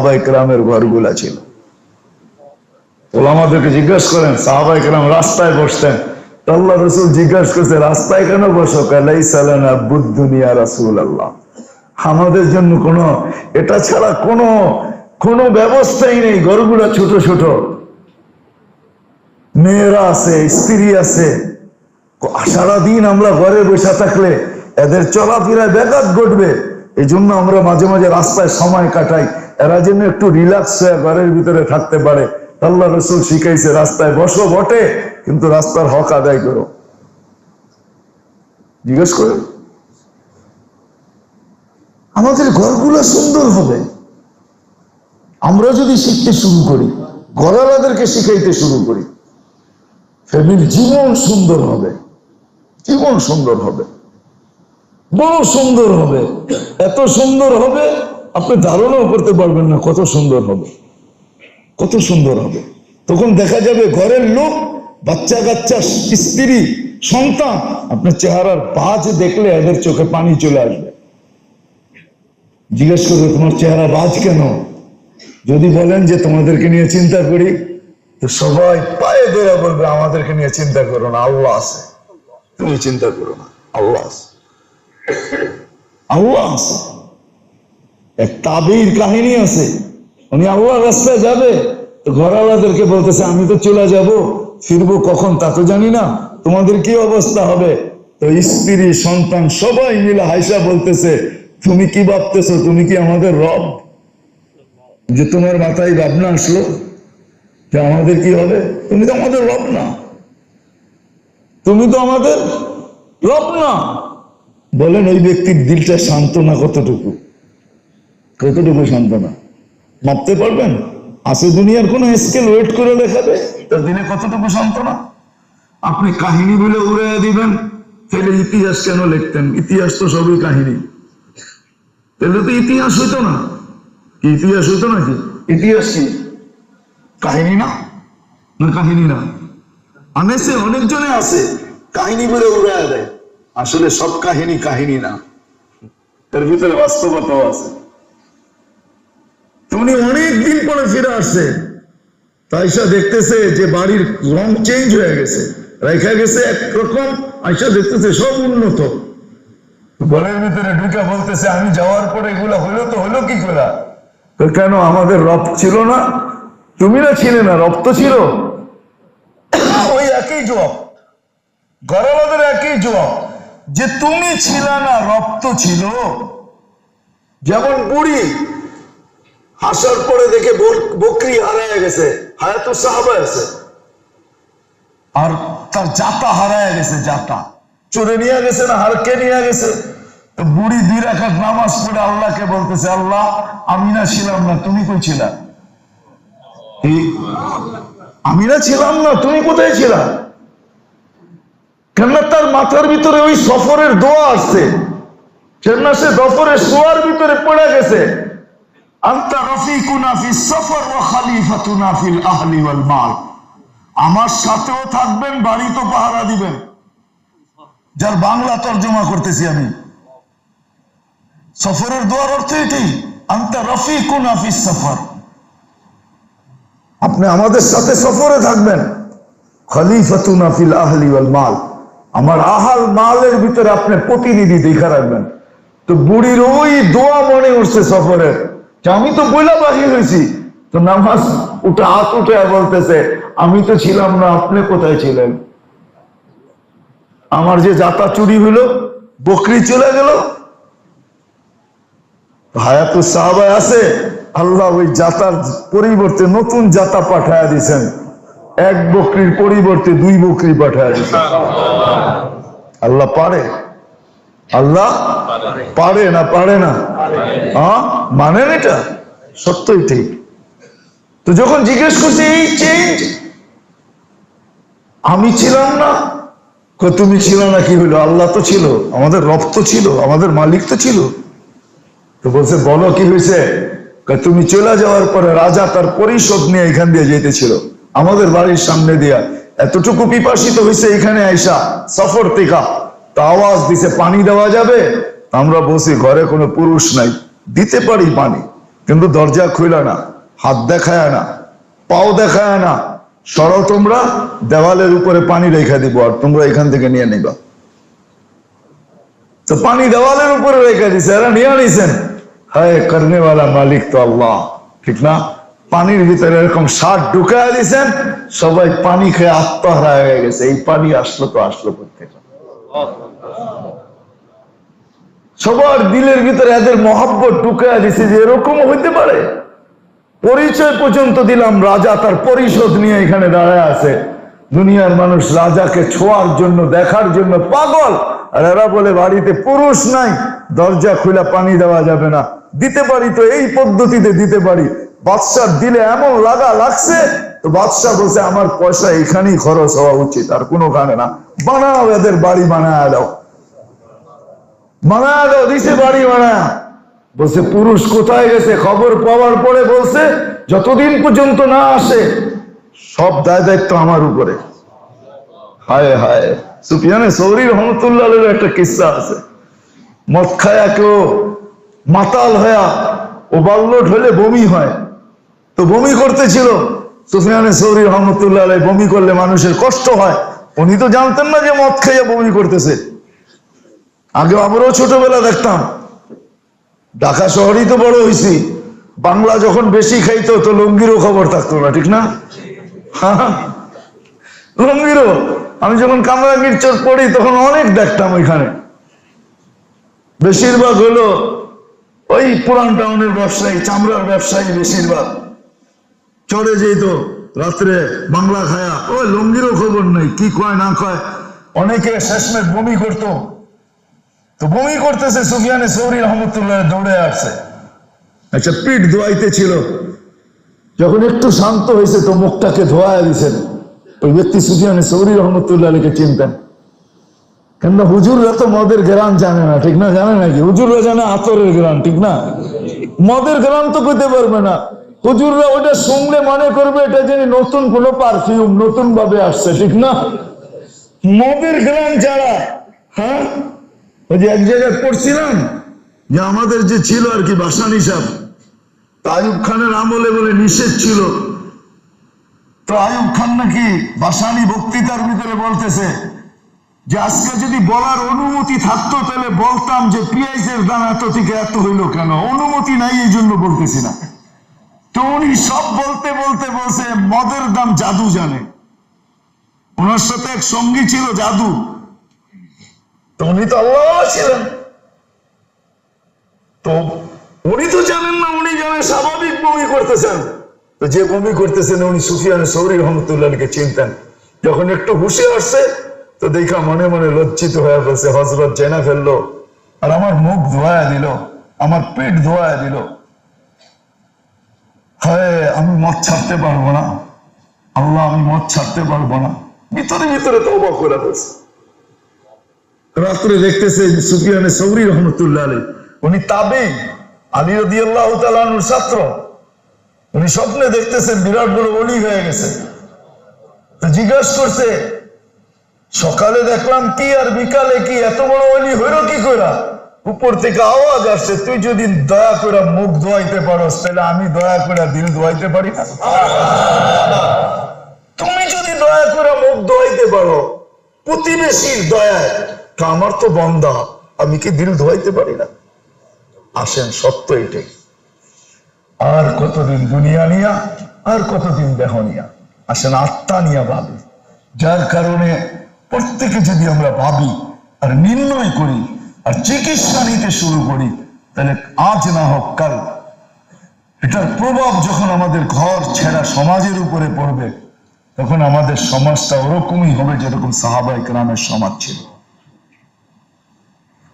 সাহাবাই গ্রামের ঘরগুলা ছিল। ওলামাদেরকে জিজ্ঞেস করেন, সাহাবাই গ্রাম রাস্তায় বসতেন। আল্লাহ রসুল জিজ্ঞাসা করছে, রাস্তায় কেন বসো? কালাই সালানা বুদ্ধুনিয়া রাসুল আল্লাহ আমাদের জন্য কোনো, এটা ছাড়া কোনো কোনো ব্যবস্থাই নেই, ঘরগুলা ছোট ছোট। মেয়েরা আছে, স্ত্রী আছে। সারাদিন আমরা ঘরে বসে থাকলে এদের চলাফেরায় ব্যাঘাত ঘটবে। এই জন্য আমরা মাঝে মাঝে রাস্তায় সময় কাটাই। এরা যেন একটু রিল্যাক্স হয়ে ঘরের ভিতরে থাকতে পারে। আল্লাহ রসুল শিখাইছে, রাস্তায় বসো বটে, কিন্তু রাস্তার হক আদায় করো। জিজ্ঞেস করে। আমাদের ঘরগুলো সুন্দর হবে। আমরা যদি শিখতে শুরু করি ঘরালাদেরকে শিখাইতে শুরু করি ফ্যামিলি জীবন সুন্দর হবে। জীবন সুন্দর হবে। বড় সুন্দর হবে। এত সুন্দর হবে আপনি ধারণাও করতে পারবেন না কত সুন্দর হবে। কত সুন্দর হবে। তখন দেখা যাবে ঘরের লোক বাচ্চা কাচ্চা স্ত্রী, সন্তান, আপনার চেহারার বাজ দেখলে এদের চোখে পানি চলে আসবে। জিজ্ঞেস করবে, তোমার চেহারা বাজ কেন? যদি বলেন যে, তোমাদেরকে নিয়ে চিন্তা করি, তো সবাই পায়ে ধরে বলবে, আমাদেরকে নিয়ে চিন্তা করো না, আল্লাহ আছে। তুমি চিন্তা করো না, আল্লাহ আছে। আল্লাহ আছে। এক তাবির কাহিনী আছে। উনি আল্লাহ রাস্তায় যাবে, তো ঘরওয়ালাদেরকে বলতেছে, আমি তো চলে যাব, ফিরবো কখন তা তো জানি না, তোমাদের কি অবস্থা হবে? তো স্ত্রী, সন্তান সবাই মিলে হাইসা বলতেছে, তুমি কি ভাবতেছো? তুমি কি আমাদের রব? যে তোমার মাথায় ভাবনা আসলো যে আমাদের কি হবে? তুমি তো আমাদের রব না। তুমি তো আমাদের রব না। বলেন, ওই ব্যক্তির দিলটা শান্ত না কতটুকু? কতটুকু সান্ত্বনা মাপতে পারবেন? আছে দুনিয়ার কোন স্কেল ওয়েট করে দেখাবে? তার দিনে কতটুকু শান্ত না আপনি কাহিনী বলে উড়ে দিবেন তাহলে ইতিহাস কেন লিখতেন? ইতিহাস তো সবই কাহিনী। তাহলে তো ইতিহাস হইতো না। ইতিহাস হইতো নাকি? ইতিহাস কি? কাহিনী না। না কাহিনী না। আনেছে অনেকজনে আছে কাহিনী বলে উড়ায় দেয়। আসলে সব কাহিনী কাহিনী না। তার ভিতরে বাস্তবতাও আছে। উনি অনেক দিন পরে ফিরে আসছে। তাইসা দেখতেছে যে বাড়ির রং চেঞ্জ হয়ে গেছে। রেখা গেছে একরকম আইসা দেখতেছে সব উন্নত। ঘরের ভিতরে ঢুকে বলতেছে, আমি যাওয়ার পরে এগুলো হলো তো হলো কি করে? কেন আমাদের রব ছিল না? তুমি না ছিলে না, রব ছিল। ওই একই জবাব। গরবাদের একই জবাব, যে তুমি ছিল না রক্ত ছিল। যেমন বুড়ি হাসার পরে দেখে বক- বকরি হারায় গেছে হায়াতুর সাহাবা আছে। আর তার জাতা হারায় গেছে, জাতা। চোরে নিয়ে গেছে না, হারকে নিয়ে গেছে? বুড়ি দুই রাখাত নামাজ পড়ে আল্লাহকে বলতেছে, আল্লাহ, আমি না ছিলাম না, তুমি কই ছিলা? আমি না ছিলাম না, তুমি কোথায় ছিলা? কেননা তার মাথার ভিতরে ওই সফরের দোয়া আসছে। কেননা সে দফরের শোয়ার ভিতরে পড়ে গেছে। আমার সাথেও থাকবেন বাড়ি তো পাহারা দিবেন। যার বাংলা তর্জমা করতেছি আমি। সফরের দোয়ার অর্থ এটি, আন্তা রফিকুনা ফি সফর। আপনি আমাদের সাথে সফরে থাকবেন। খলিফাতুনা ফিল আহলি ওয়াল মাল। আমার আহাল মালের ভিতরে আপনি প্রতিনিধি দেখা রাখবেন। তো বুড়ির ওই দোয়া মনে উঠছে সফরের। আমি তো বইলা বাহির হয়েছি। তো নামাজ উঠে হাত উঠে বলতেছে, আমি তো ছিলাম না, আপনি কোথায় ছিলেন? আমার যে জাতা চুরি হলো বকরি চলে গেল। হায়াতুর সাহাবায় আছে, আল্লাহ ওই জাতার পরিবর্তে নতুন জাতা পাঠায় দিছেন। এক বকরির পরিবর্তে দুই বকরি পাঠায় দিছেন। আল্লাহ পারে। আল্লাহ পারে না পারে না। মানেন এটা? সত্যই ঠিক। তো যখন জিজ্ঞেস করছে, এই চেঞ্জ আমি ছিলাম না? তুমি ছিল না, কি হলো আল্লাহ তো ছিল। আমাদের রব তো ছিল। আমাদের মালিক তো ছিল। তো বলছে, বলো, কি হয়েছে তুমি চলে যাওয়ার পরে রাজা তার পরিষদ নিয়ে এখান দিয়ে যেতেছিল আমাদের বাড়ির সামনে দিয়া। এতটুকু পিপাসিত হয়েছে এখানে আইসা, সফর থেকে। আওয়াজ দিছে, পানি দেওয়া যাবে? আমরা বসি ঘরে কোনো পুরুষ নাই, দিতে পারি পানি, কিন্তু দরজা খুইল না, হাত দেখায় না, পাও দেখায় না। সরো তোমরা, দেওয়ালের উপরে পানি রেখে দিব আর তোমরা এখান থেকে নিয়ে নিবা। তো পানি দেওয়ালের উপরে রেখে দিছে, এরা নিয়ে নিছেন। হায়, করনেওয়ালা মালিক তো আল্লাহ, ঠিক না? পানির ভিতরে এরকম সার ঢুকায় দিছেন, সবাই পানি খেয়ে আত্মহারা হয়ে গেছে। এই পানি আসলো তো আসলো সবার দিলের ভিতরে এদের মহাব্বত ঢুকায় দিছে যে এরকম হইতে পারে। পরিচয় পর্যন্ত দিলাম, রাজা তার পরিশোধ নিয়ে এখানে দাঁড়ায় আছে। দুনিয়ার মানুষ রাজাকে ছোঁয়ার জন্য, দেখার জন্য পাগল। আর এরা বলে, বাড়িতে পুরুষ নাই, দরজা খুলে পানি দেওয়া যাবে না। দিতে পারি তো এই পদ্ধতিতে দিতে পারি। বাদশার দিলে এমন লাগা লাগছে তো বাদশাহ বলছে, আমার পয়সা এখানেই খরচ হওয়া উচিত, আর কোনোখানে না। বানাও এদের বাড়ি, বানায় দাও। বানায় দাও, দিছে বাড়ি, বানায়। বলছে, পুরুষ কোথায় গেছে? খবর পাওয়ার পরে বলছে, যতদিন পর্যন্ত না আসে, সব দায় দায়িত্ব আমার উপরে। হায় হায়। সুফিয়ানে সৌরি রহমতুল্লাহ একটা কিস্সা আছে। মদ খায়া কেউ মাতাল হয়া ও বাল্যট হলে বমি হয়। তো বমি করতেছিল। সুফিয়ানে সৌরি রহমতুল্লাহ আলাই বমি করলে মানুষের কষ্ট হয়। উনি তো জানতেন না যে মদ খাইয়া বমি করতেছে। আগে আমরাও ছোটবেলা দেখতাম। ঢাকা শহরেই তো বড় হয়েছি বাংলা যখন বেশি খাইতো তো লঙ্গিরও খবর থাকতো না, ঠিক না? লঙ্গিরও। আমি যখন কামরাঙ্গীর চোখ পড়ি তখন অনেক দেখতাম ওইখানে। বেশিরভাগ হলো ওই পুরান টাউনের ব্যবসায়ী, চামড়ার ব্যবসায়ী বেশিরভাগ। চড়ে যেত রাত্রে বাংলা খায়া। ওই লঙ্গিরও খবর নেই, কি কয় না কয়। অনেকে শেষমেশ বমি করতো। তো বমি করতেছে সুফিয়ানে সৌরি রহমতুল্লাহ দৌড়ে আসছে। আচ্ছা পিঠ ধোয়াইতে ছিল। যখন একটু শান্ত হয়েছে তো মুখটাকে ধোয়া দিছেন। ওই ব্যক্তি সুফিয়ানে সৌরি রহমতুল্লাহ আলীকে চিনতেন। কেননা হুজুররা তো মদের গ্রাম জানে না, ঠিক না? জানে নাকি? হুজুররা জানে আতরের গ্রাম ঠিক না? মদের গ্রাম তো পেতে পারবে না। হুজুররা ওটা শুনলে মনে করবে এটা যিনি নতুন কোন পারফিউম নতুন ভাবে আসছে, ঠিক না? মদের গ্রাম যারা হ্যাঁ? ওই যে এক জায়গায় পড়ছিলাম, যে আমাদের যে ছিল আর কি বাসান হিসাব আয়ুব খানের আমলে বলে নিষেধ ছিল। তো আয়ুব খান নাকি বাসানি বক্তৃতার ভিতরে বলতেছে যে, আজকে যদি বলার অনুমতি থাকতো, তাহলে বলতাম যে পিঁয়াজের দাম এত থেকে এত হইল কেন? অনুমতি নাই এই জন্য বলতেছি না। তো উনি সব বলতে বলতে বলছে মদের দাম জাদু জানে। ওনার সাথে এক সঙ্গী ছিল জাদু। তো উনি তো আল্লাহ ছিলেন। তো উনি তো জানেন না, উনি জানেন স্বাভাবিক বমি করতেছেন। তো যে বমি করতেছেন উনি সুফিয়ান সৌরি রহমতুল্লাহকে চিনতেন। যখন একটু হুশে আসছে, তো দেখা মনে মনে লজ্জিত হয়ে বলছে হজরত জেনা ফেলল। আর আমার মুখ ধোয়া দিল, আমার পেট ধোয়া দিল। হয়, আমি মদ ছাড়তে পারব না। আল্লাহ, আমি মদ ছাড়তে পারব না। ভিতরে ভিতরে তো অবাক করে বলছে রাত্রে দেখতেছে সুফিয়ানে সৌরি রহমতুল্লাহ আলী উনি তাবে আলী রদি আল্লাহ তালুর ছাত্র। উনি স্বপ্নে দেখতেছেন বিরাট বড় অলি হয়ে গেছে। তো জিজ্ঞাসা করছে, সকালে দেখলাম কি আর বিকালে কি? এত বড় অলি হইল কি কইরা? উপর থেকে আওয়াজ আসছে, তুই যদি দয়া করে মুখ ধোয়াইতে পারোস, তাহলে আমি দয়া করে দিল ধোয়াইতে পারি না। তুমি যদি দয়া করে মুখ ধোয়াইতে পারো, প্রতিবেশীর দয়ায়, তো আমার তো বন্ধা, আমি কি দিল ধোয়াইতে পারি না? আসেন, সত্য এটাই। আর কতদিন দুনিয়া নিয়া, আর কতদিন দেহ নিয়া? আসেন, আত্মা নিয়া ভাবি। যার কারণে প্রত্যেকে যদি আমরা ভাবি আর নির্ণয় করি আর চিকিৎসা নিতে শুরু করি, তাহলে আজ না হোক কাল। এটার প্রভাব যখন আমাদের ঘর ছেঁড়া সমাজের উপরে পড়বে, তখন আমাদের সমাজটা ওরকমই হবে যেরকম সাহাবাই গ্রামের সমাজ ছিল।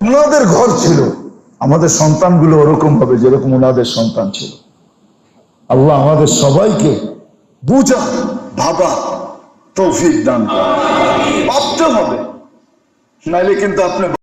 ওনাদের ঘর ছিল, আমাদের সন্তানগুলো ওরকম হবে যেরকম ওনাদের সন্তান ছিল। আল্লাহ আমাদের সবাইকে বুঝা, ভাবা, তৌফিক দান করে ভাবতে হবে, নাইলে কিন্তু আপনি